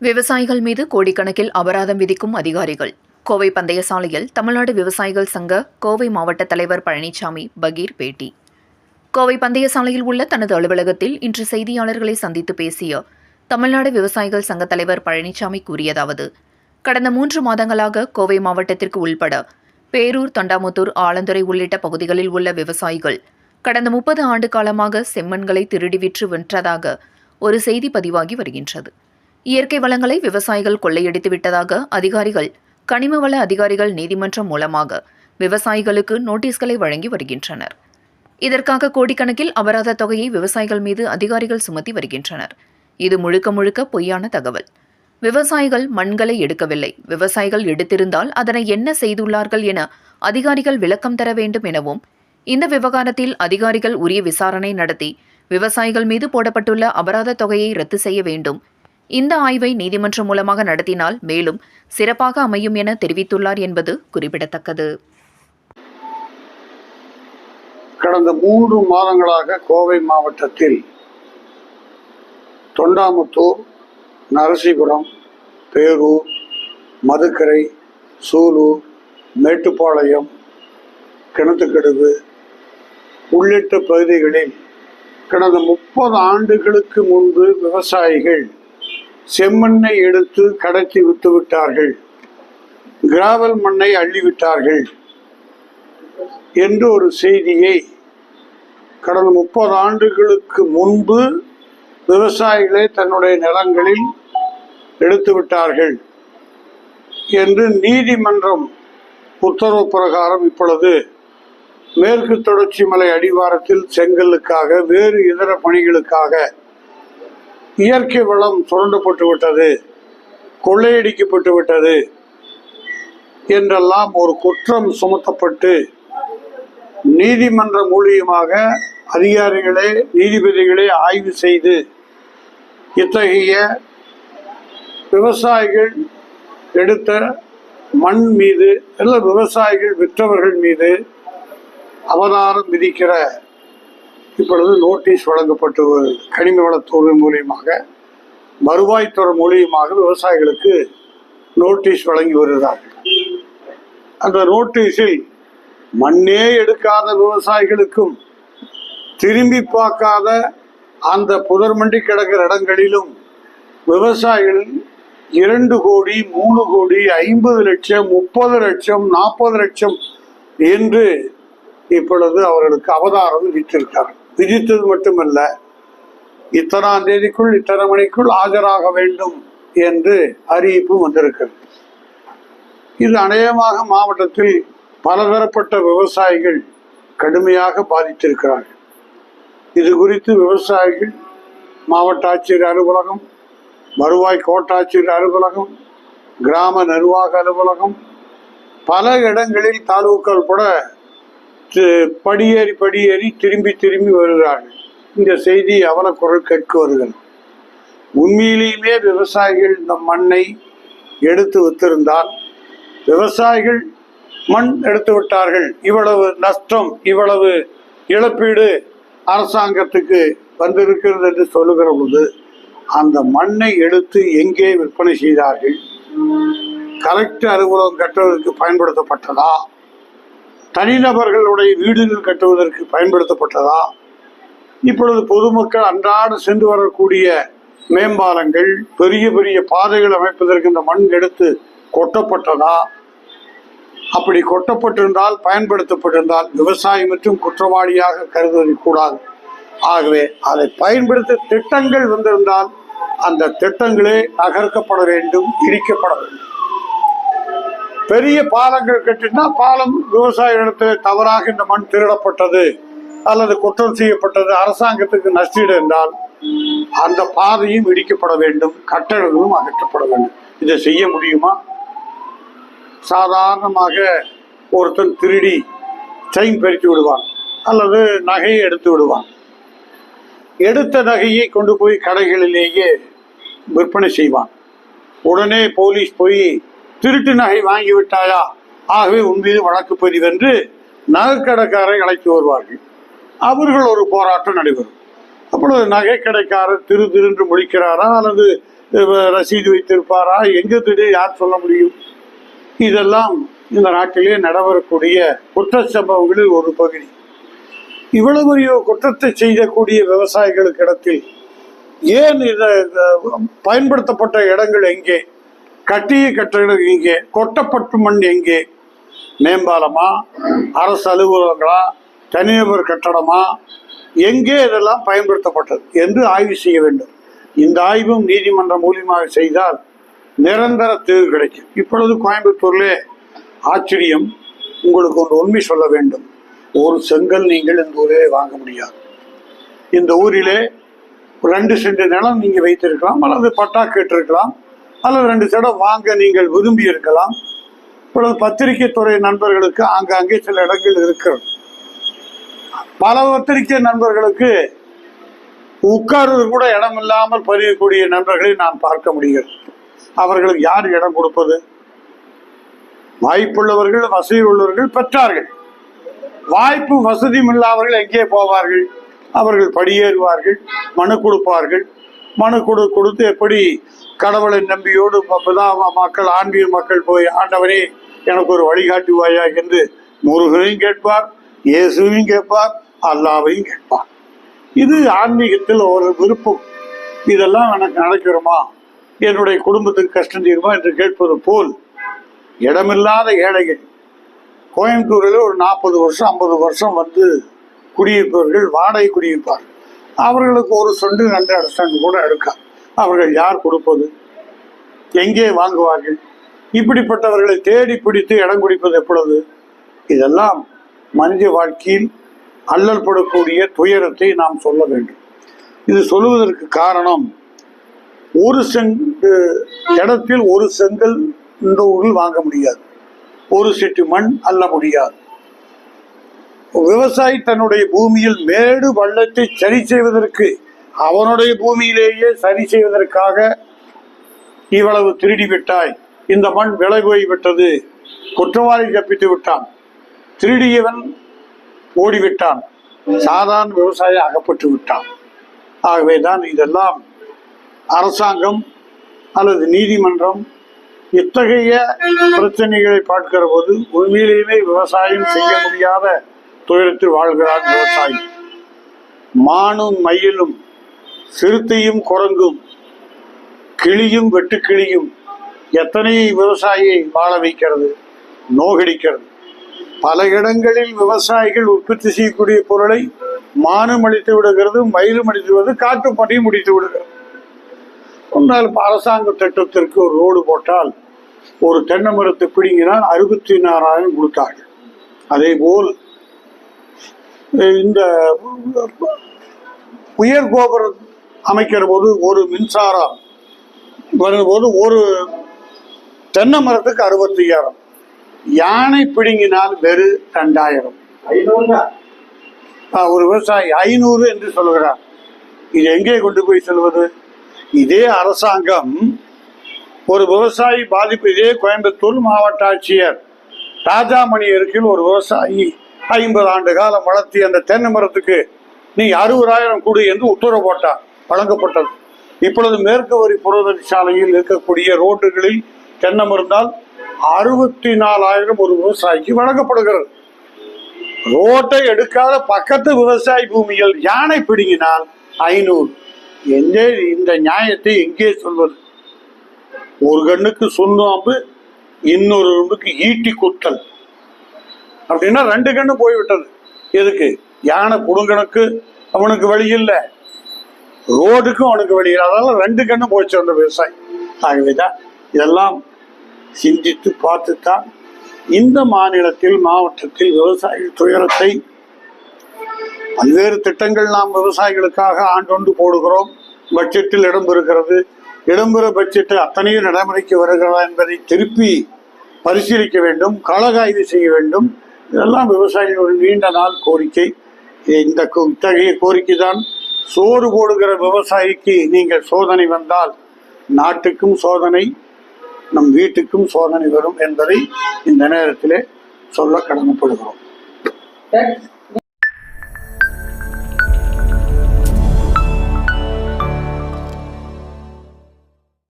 விவசாயிகள் மீது கோடிக்கணக்கில் அபராதம் விதிக்கும் அதிகாரிகள். கோவை பந்தய சாலையில் தமிழ்நாடு விவசாயிகள் சங்க கோவை மாவட்ட தலைவர் பழனிசாமி பகீர் பேட்டி. கோவை பந்தய சாலையில் உள்ள தனது அலுவலகத்தில் இன்று செய்தியாளர்களை சந்தித்து பேசிய தமிழ்நாடு விவசாயிகள் சங்க தலைவர் பழனிசாமி கூறியதாவது கடந்த மூன்று மாதங்களாக கோவை மாவட்டத்திற்கு உள்பட பேரூர் தொண்டாமுத்தூர் ஆலந்துறை உள்ளிட்ட பகுதிகளில் உள்ள விவசாயிகள் கடந்த முப்பது ஆண்டு காலமாக செம்மண்களை திருடி விற்று வென்றதாக ஒரு செய்தி பதிவாகி வருகின்றது. இயற்கை வளங்களை விவசாயிகள் கொள்ளையடித்து விட்டதாக அதிகாரிகள் கனிம வள அதிகாரிகள் நீதிமன்றம் மூலமாக விவசாயிகளுக்கு நோட்டீஸ்களை வழங்கி வருகின்றனர். இதற்காக கோடிக்கணக்கில் அபராத தொகையை விவசாயிகள் மீது அதிகாரிகள் சுமத்தி வருகின்றனர். இது முழுக்க முழுக்க பொய்யான தகவல். விவசாயிகள் மண்களை எடுக்கவில்லை. விவசாயிகள் எடுத்திருந்தால் அதனை என்ன செய்துள்ளார்கள் என அதிகாரிகள் விளக்கம் தர வேண்டும் எனவும் இந்த விவகாரத்தில் அதிகாரிகள் உரிய விசாரணை நடத்தி விவசாயிகள் மீது போடப்பட்டுள்ள அபராத தொகையை ரத்து செய்ய வேண்டும் இந்த ஆய்வை நீதிமன்றம் மூலமாக நடத்தினால் மேலும் சிறப்பாக அமையும் என தெரிவித்துள்ளார் என்பது குறிப்பிடத்தக்கது. கடந்த மூன்று மாதங்களாக கோவை மாவட்டத்தில் தொண்டாமுத்தூர் நரசிபுரம் பேரூர் மதுக்கரை சூலூர் மேட்டுப்பாளையம் கிணத்துக்கடுவு உள்ளிட்ட பகுதிகளில் கடந்த முப்பது ஆண்டுகளுக்கு முன்பு விவசாயிகள் செம்மண்ணை எடுத்து கடத்தி விட்டு விட்டார்கள் கிராவல் மண்ணை அள்ளிவிட்டார்கள் என்று ஒரு செய்தியை கடந்த முப்பது ஆண்டுகளுக்கு முன்பு விவசாயிகளை தன்னுடைய நிலங்களில் எடுத்து விட்டார்கள் என்று நீதிமன்றம் உத்தரவு பிரகாரம் இப்பொழுது மேற்கு தொடர்ச்சி மலை அடிவாரத்தில் செங்கலுக்காக வேறு இதர பணிகளுக்காக இயற்கை வளம் சுரண்டப்பட்டு விட்டது கொள்ளையடிக்கப்பட்டு விட்டது என்றெல்லாம் ஒரு குற்றம் சுமத்தப்பட்டு நீதிமன்ற மூலியமாக அதிகாரிகளே நீதிபதிகளே ஆய்வு செய்து இத்தகைய விவசாயிகள் எடுத்த மண் மீது இல்லை விவசாயிகள் விற்றவர்கள் மீது அவதாரம் விதிக்கிற இப்பொழுது நோட்டீஸ் வழங்கப்பட்டு கனிம வளத்துறை மூலியமாக வருவாய்த்துறை மூலியமாக விவசாயிகளுக்கு நோட்டீஸ் வழங்கி வருகிறார்கள். அந்த நோட்டீஸில் மண்ணே எடுக்காத விவசாயிகளுக்கும் திரும்பி பார்க்காத அந்த புதர் மண்டி கிடக்கிற இடங்களிலும் விவசாயிகள் இரண்டு கோடி மூணு கோடி ஐம்பது லட்சம் முப்பது லட்சம் நாற்பது லட்சம் என்று இப்பொழுது அவர்களுக்கு அவதாரம் விதித்திருக்கிறார் விதித்தது மட்டுமல்ல இத்தனாம் தேதிக்குள் இத்தனை மணிக்குள் ஆஜராக வேண்டும் என்று அறிவிப்பு வந்திருக்கிறது. இது அநேகமாக மாவட்டத்தில் பலதரப்பட்ட விவசாயிகள் கடுமையாக பாதித்திருக்கிறார்கள். இது குறித்து விவசாயிகள் மாவட்ட ஆட்சியர் அலுவலகம் வருவாய் கோட்டாட்சியர் அலுவலகம் கிராம நிர்வாக அலுவலகம் பல இடங்களில் தாலுக்கள் கூட படியேறி படியேறி திரும்பி திரும்பி வருகிறார்கள் இந்த செய்தி அவலக்குரல் கேட்க வருகிறது. உண்மையிலேயுமே விவசாயிகள் இந்த மண்ணை எடுத்து வித்திருந்தால் விவசாயிகள் மண் எடுத்து விட்டார்கள். இவ்வளவு நஷ்டம் இவ்வளவு இழப்பீடு அரசாங்கத்துக்கு வந்திருக்கிறது என்று சொல்லுகிற பொழுது அந்த மண்ணை எடுத்து எங்கே விற்பனை செய்தார்கள்? கலெக்டர் அலுவலகம் கட்டுவதற்கு பயன்படுத்தப்பட்டதா? தனிநபர்களுடைய வீடுகள் கட்டுவதற்கு பயன்படுத்தப்பட்டதா? இப்பொழுது பொதுமக்கள் அன்றாட சென்று வரக்கூடிய மேம்பாலங்கள் பெரிய பெரிய பாதைகள் அமைப்பதற்கு இந்த மண் எடுத்து கொட்டப்பட்டதா? அப்படி கொட்டப்பட்டிருந்தால் பயன்படுத்தப்பட்டிருந்தால் விவசாயி மற்றும் குற்றவாளியாக கருதுவது கூடாது ஆகவே அதை பயன்படுத்த திட்டங்கள் வந்திருந்தால் அந்த திட்டங்களே நகர்க்கப்பட வேண்டும் இடிக்கப்பட வேண்டும். பெரிய பாலங்கள் கட்டினா பாலம் விவசாய இடத்துல தவறாக இந்த மண் திருடப்பட்டது அல்லது குற்றம் செய்யப்பட்டது. அரசாங்கத்துக்கு நஷ்டீடு என்றால் அந்த பாதையும் இடிக்கப்பட வேண்டும் கட்டடங்களும் அகற்றப்பட வேண்டும். இதை செய்ய முடியுமா? சாதாரணமாக ஒருத்தன் திருடி செயின் பறித்து விடுவான் அல்லது நகையை எடுத்து விடுவான். எடுத்த நகையை கொண்டு போய் கடைகளிலேயே விற்பனை செய்வான். உடனே போலீஸ் போய் திருட்டு நகை வாங்கிவிட்டாயா? ஆகவே உன் மீது வழக்கு பதிவென்று நகைக்கடைக்காரை அழைத்து வருவார்கள். அவர்கள் ஒரு போராட்டம் நடைபெறும். அப்பொழுது நகைக்கடைக்காரர் திரு திருன்று முழிக்கிறாரா? அல்லது ரசீது வைத்திருப்பாரா? எங்க திடீர் யார் சொல்ல முடியும்? இதெல்லாம் இந்த நாட்டிலே நடைபெறக்கூடிய குற்ற சம்பவங்களில் ஒரு பகுதி. இவ்வளவு பெரிய குற்றத்தை செய்யக்கூடிய விவசாயிகளுக்கு இடத்தில் ஏன் இதை பயன்படுத்தப்பட்ட இடங்கள் எங்கே? கட்டிய கட்டடங்கள் எங்கே? கொட்டப்பட்டு மண் எங்கே? மேம்பாலமா? அரசு அலுவலகங்களா? தனிநபர் கட்டடமா? எங்கே இதெல்லாம் பயன்படுத்தப்பட்டது என்று ஆய்வு செய்ய வேண்டும். இந்த ஆய்வும் நீதிமன்றம் மூலியமாக செய்தால் நிரந்தர தீர்வு கிடைக்கும். இப்பொழுது கோயம்புத்தூர்லே ஆச்சரியம். உங்களுக்கு ஒரு உண்மை சொல்ல வேண்டும். ஒரு செங்கல் நீங்கள் இந்த ஊரிலே வாங்க முடியாது. இந்த ஊரிலே ரெண்டு சென்ட் நிலம் நீங்கள் வைத்திருக்கலாம் அல்லது பட்டா கேட்டிருக்கலாம். அல்லது ரெண்டு சடம் வாங்க நீங்கள் விரும்பி இருக்கலாம். இப்பொழுது பத்திரிகை துறை நண்பர்களுக்கு ஆங்காங்கே சில இடங்கள் இருக்கிறது. பல பத்திரிகை நண்பர்களுக்கு உட்கார்வது கூட இடம் இல்லாமல் பதியக்கூடிய நண்பர்களை நான் பார்க்க முடிகிறது. அவர்களுக்கு யார் இடம் கொடுப்பது? வாய்ப்புள்ளவர்கள் வசதி உள்ளவர்கள் பெற்றார்கள். வாய்ப்பு வசதியும் இல்லாதவர்கள் எங்கே போவார்கள்? அவர்கள் படியேறுவார்கள் மனு கொடுப்பார்கள். மனு கொடு கொடுத்து எப்படி கடவுளை நம்பியோடு அப்பதான் மக்கள் ஆன்மீக மக்கள் போய் ஆண்டவரே எனக்கு ஒரு வழிகாட்டுவாயா என்று முருகனையும் கேட்பார் இயேசுவையும் கேட்பார் அல்லாவையும் கேட்பார். இது ஆன்மீகத்தில் ஒரு விருப்பம். இதெல்லாம் எனக்கு நடக்கிறோமா? என்னுடைய குடும்பத்துக்கு கஷ்டம் தீருமா என்று கேட்பது போல் இடமில்லாத ஏழைகள். கோயம்புத்தூரில் ஒரு நாற்பது வருஷம் ஐம்பது வருஷம் வந்து குடியிருப்பவர்கள் வாடகை குடியிருப்பார் அவர்களுக்கு ஒரு சொண்டு நல்ல அரசாங்கம் கூட எடுக்காது. அவர்கள் யார் கொடுப்பது? எங்கே வாங்குவார்கள்? இப்படிப்பட்டவர்களை தேடி பிடித்து இடம் குடிப்பது எப்பொழுது? இதெல்லாம் மனித வாழ்க்கையில் அல்லல் படக்கூடிய துயரத்தை நாம் சொல்ல வேண்டும். இது சொல்லுவதற்கு காரணம் ஒரு செங்கு இடத்தில் ஒரு செங்கல் இந்த ஊரில் வாங்க முடியாது. ஒரு செட்டு மண் அல்ல முடியாது. விவசாயி தன்னுடைய பூமியில் மேடு வள்ளத்தை சரி செய்வதற்கு அவனுடைய பூமியிலேயே சரி செய்வதற்காக இவ்வளவு திருடி விட்டாய். இந்த மண் விலை போய் விட்டது. குற்றவாளி தப்பித்து விட்டான். திருடியவன் ஓடிவிட்டான். சாதாரண விவசாயி அகப்பட்டு விட்டான். ஆகவேதான் இதெல்லாம் அரசாங்கம் அல்லது நீதிமன்றம் இத்தகைய பிரச்சனைகளை பார்க்கிற போது உண்மையிலேயே விவசாயம் செய்ய முடியாத துயரத்தில் வாழ்கிறார் விவசாயி. மானும் மயிலும் சிறுத்தையும் குரங்கும் கிளியும் வெட்டுக்கிளியும் எத்தனை விவசாயியை வாழ வைக்கிறது? நோகடிக்கிறது. பல இடங்களில் விவசாயிகள் உற்பத்தி செய்யக்கூடிய பொருளை மானம் அடித்து விடுகிறது மயிலும் அடித்து விடுவது காட்டுப்பட்டியும் முடித்து விடுகிறது. முன்னால் அரசாங்க திட்டத்திற்கு ஒரு ரோடு போட்டால் ஒரு தென்னை மரத்தை பிடுங்கினால் அறுபத்தி நாலாயிரம் கொடுத்தார்கள் அதே போல் இந்த உயர் கோபுரம் அமைக்கிற போது ஒரு மின்சாரம் வரும்போது ஒரு தென்னை மரத்துக்கு அறுபத்தி ஐயாயிரம் யானை பிடுங்கினால் வெறு ரெண்டாயிரம். ஒரு விவசாயி ஐநூறு என்று சொல்கிறார் இது எங்கே கொண்டு போய் செல்வது? இதே அரசாங்கம் ஒரு விவசாயி பாதிப்பு இதே கோயம்புத்தூர் மாவட்ட ஆட்சியர் ராஜாமணி அருகில் ஒரு விவசாயி ஐம்பது ஆண்டு காலம் வளர்த்தி அந்த தென்னை மரத்துக்கு நீ அறுபதாயிரம் கொடு என்று உத்தரவு போட்டார். வழங்கப்பட்டது. இப்பொழுது மேற்கு வரி சாலையில் இருக்கக்கூடிய ரோட்டுகளில் தென்னை மருந்தால் அறுபத்தி நாலாயிரம் ஒரு விவசாயிக்கு வழங்கப்படுகிறது. ரோட்டை எடுக்காத பக்கத்து விவசாய பூமியில் யானை பிடுங்கினால் ஐநூறு. எங்கே இந்த நியாயத்தை எங்கே சொல்வது? ஒரு கண்ணுக்கு சுண்ணாம்பு இன்னொரு கண்ணுக்கு ஈட்டி குத்தல். அப்படின்னா ரெண்டு கண்ணு போய்விட்டது. எதுக்கு? யானை குடுங்கனுக்கு அவனுக்கு வழி இல்லை. ரோடுக்கும் அவனுக்கு வெளியில் அதனால ரெண்டு கண்ணும் போச்சு அந்த விவசாயி. ஆகவேதான் இதெல்லாம் சிந்தித்து பார்த்துத்தான் இந்த மாநிலத்தில் மாவட்டத்தில் விவசாயிகள் துயரத்தை பல்வேறு திட்டங்கள் நாம் விவசாயிகளுக்காக ஆண்டொண்டு போடுகிறோம். பட்ஜெட்டில் இடம்பெறுகிறது இடம்பெற பட்ஜெட்டை அத்தனையும் நடைமுறைக்கு வருகிறதா என்பதை திருப்பி பரிசீலிக்க வேண்டும் களகாய்வு செய்ய வேண்டும். இதெல்லாம் ஒரு நீண்ட நாள் கோரிக்கை. இந்த இத்தகைய கோரிக்கை தான் சோறு போடுகிற விவசாயிக்கு நீங்கள் சோதனை வந்தால் நாட்டுக்கும் சோதனை நம் வீட்டுக்கும் சோதனை வரும் என்பதை இந்த நேரத்திலே சொல்ல கடமைப்படுகிறோம்.